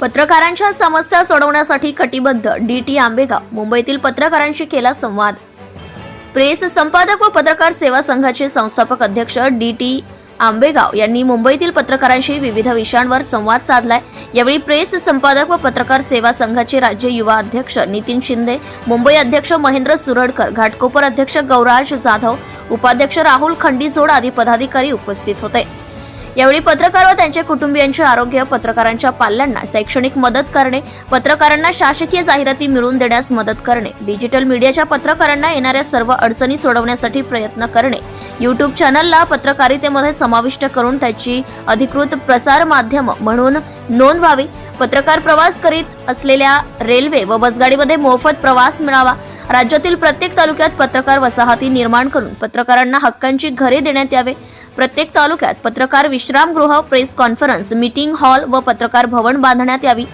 पत्रकारांच्या समस्या सोडवण्यासाठी कटिबद्ध डी टी आंबेगाव मुंबईतील पत्रकारांशी केला संवाद. प्रेस संपादक व पत्रकार सेवा संघाचे संस्थापक अध्यक्ष डी टी आंबेगाव यांनी मुंबईतील पत्रकारांशी विविध विषयांवर संवाद साधलाय. यावेळी प्रेस संपादक व पत्रकार सेवा संघाचे राज्य युवा अध्यक्ष नितीन शिंदे मुंबई अध्यक्ष महेंद्र सुरडकर घाटकोपर अध्यक्ष गौराज जाधव उपाध्यक्ष राहुल खंडीजोड आदी पदाधिकारी उपस्थित होते. यावेळी पत्रकार व त्यांच्या कुटुंबियांचे आरोग्य पत्रकारांच्या पाल्यांना शैक्षणिक मदत करणे पत्रकारांना शासकीय जाहिराती मिळवून देण्यास मदत करणे डिजिटल मीडियाच्या पत्रकारांना येणाऱ्या सर्व अडचणी सोडवण्यासाठी प्रयत्न करणे. युट्यूब चॅनलला पत्रकारितेमध्ये समाविष्ट करून त्याची अधिकृत प्रसार माध्यम म्हणून नोंद व्हावी पत्रकार प्रवास करीत असलेल्या रेल्वे व बसगाडीमध्ये मोफत प्रवास मिळावा. राज्यातील प्रत्येक तालुक्यात पत्रकार वसाहती निर्माण करून पत्रकारांना हक्कांची घरे देण्यात यावे. प्रत्येक तालुक्यात पत्रकार विश्रामगृह प्रेस कॉन्फरन्स मीटिंग हॉल व पत्रकार भवन बांधण्यात यावी.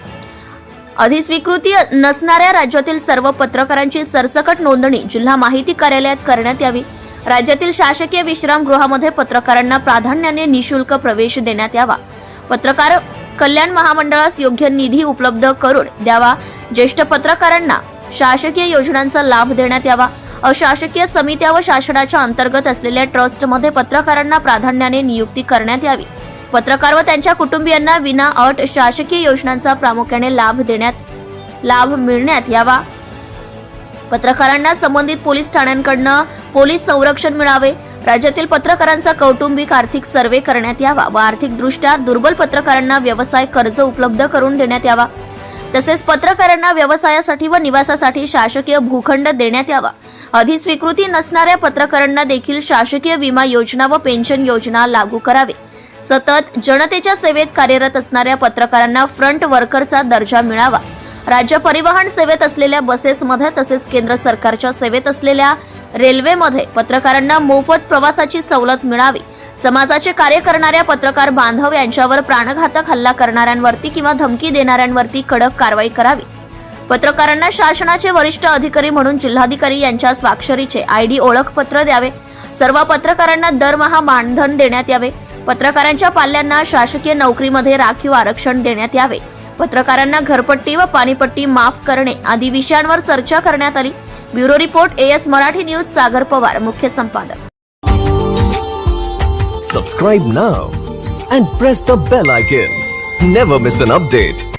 अधिस्वीकृती नसणाऱ्या राज्यातील सर्व पत्रकारांची सरसकट नोंदणी जिल्हा माहिती कार्यालयात करण्यात यावी. राज्यातील शासकीय विश्रामगृहामध्ये पत्रकारांना प्राधान्याने निशुल्क प्रवेश देण्यात यावा. पत्रकार कल्याण महामंडळास योग्य निधी उपलब्ध करून द्यावा. ज्येष्ठ पत्रकारांना शासकीय योजनांचा लाभ देण्यात यावा. अशासकीय समित्या व शासनाच्या अंतर्गत असलेल्या ट्रस्टमध्ये पत्रकारांना प्राधान्याने नियुक्ती करण्यात यावी. पत्रकार व त्यांच्या कुटुंबियांना विना अट शासकीय योजनांचा प्रामुख्याने लाभ देण्यात लाभ मिळण्यात यावा. पत्रकारांना संबंधित पोलीस ठाण्यांकडनं पोलीस संरक्षण मिळावे. राज्यातील पत्रकारांचा कौटुंबिक आर्थिक सर्वे करण्यात यावा व आर्थिकदृष्ट्या दुर्बल पत्रकारांना व्यवसाय कर्ज उपलब्ध करून देण्यात यावा. तसेच पत्रकारांना व्यवसायासाठी व निवासासाठी शासकीय भूखंड देण्यात यावा. अधिस्वीकृती नसणाऱ्या पत्रकारांना देखील शासकीय विमा योजना व पेन्शन योजना लागू करावे. सतत जनतेच्या सेवेत कार्यरत असणाऱ्या पत्रकारांना फ्रंट वर्करचा दर्जा मिळावा. राज्य परिवहन सेवेत असलेल्या बसेसमध्ये तसेच केंद्र सरकारच्या सेवेत असलेल्या रेल्वेमध्ये पत्रकारांना मोफत प्रवासाची सवलत मिळावी. समाजाचे कार्य करणाऱ्या पत्रकार बांधव यांच्यावर प्राणघातक हल्ला करणाऱ्यांवरती किंवा धमकी देणाऱ्यांवरती कडक कारवाई करावी. पत्रकारांना शासनाचे वरिष्ठ अधिकारी म्हणून जिल्हाधिकारी यांच्या स्वाक्षरीचे आयडी ओळखपत्र द्यावे. सर्व पत्रकारांना दरमहा मानधन देण्यात यावे. पत्रकारांच्या पाल्यांना शासकीय नोकरीमध्ये राखीव आरक्षण देण्यात यावे. पत्रकारांना घरपट्टी व पाणीपट्टी माफ करणे आदी विषयांवर चर्चा करण्यात आली. Bureau report AS Marathi news Sagar Pawar मुख्य संपादक. Subscribe now and press the bell icon never miss an update